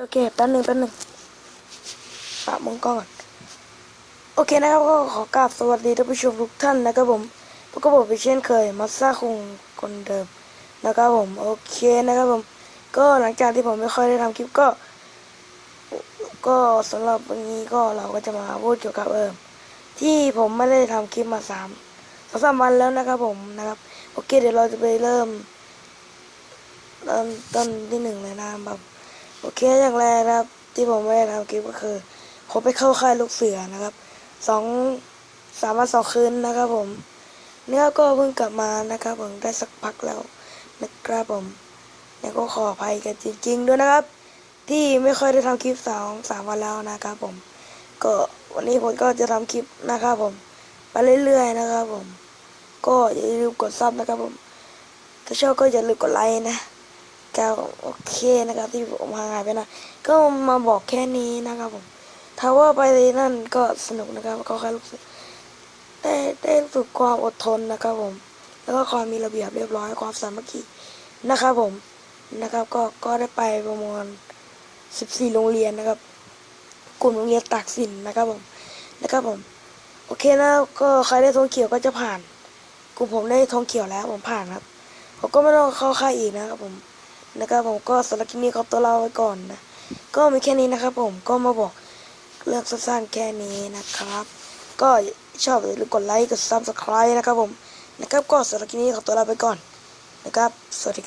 โอเคแป๊บหนึ่งแป๊บหนึ่งปะมองกล้องก่อน โอเคนะครับก็ขอกราบสวัสดีท่านผู้ชมทุกท่านนะครับผมพวกกับผมเป็นเช่นเคยมาซ่าคงคนเดิมนะครับผมโอเคนะครับผม ก็หลังจากที่ผมไม่ค่อยได้ทำคลิปก็ ก็สำหรับวันนี้ก็เราก็จะมาพูดเกี่ยวกับเอิมที่ผมไม่ได้ทำคลิปมาสามสองสามวันแล้วนะครับผมนะครับโอเคเดี๋ยวเราจะไปเริ่มเริ่มต้นที่หนึ่งเลยนะครับ โอเคอย่างแรกนะครับ ที่ผมไม่ได้ทำคลิปก็คือ ผมไปเข้าค่ายลูกเสือนะครับสองสามวันสองคืนนะครับผม เนี่ยก็เพิ่งกลับมานะครับ ผมได้สักพักแล้วนะครับผมเนี่ยก็ขออภัยกันจริง ๆ ด้วยนะครับ ที่ไม่ค่อยได้ทำคลิปสองสามวันแล้วนะครับผม ก็วันนี้ผมก็จะทำคลิปนะครับผม ไปเรื่อยๆนะครับผม ก็อย่าลืมกดซับนะครับผมถ้าชอบก็อย่าลืมกดไลค์นะ ก็โอเคนะครับที่ผมห่างหายไปนะ ก็มาบอกแค่นี้นะครับผมถ้าว่าไปนั่นก็สนุกนะครับ ก็แค่รู้สึกได้ได้ฝึกความอดทนนะครับผม แล้วก็ความมีระเบียบเรียบร้อยความสามัคคีนะครับผมนะครับ ก็ก็ได้ไปประมาณสิบสี่โรงเรียนนะครับ กลุ่มโรงเรียนตากสินนะครับผมนะครับผม โอเคนะก็ใครได้ธงเขียวก็จะผ่าน กลุ่มผมได้ธงเขียวแล้วผมผ่านครับผมก็ไม่ต้องเข้าค่ายอีกนะครับผม นะครับผมก็สำหรับคลิปนี้ขอตัวลาไว้ก่อนนะ ก็มีแค่นี้นะครับผมก็มาบอกเรื่องสั้นๆแค่นี้นะครับ ก็ชอบอย่าลืมกดไลค์กดซับสไครต์นะครับผมนะครับก็สำหรับคลิปนี้ขอตัวลาไปก่อนนะครับ สวัสดีครับ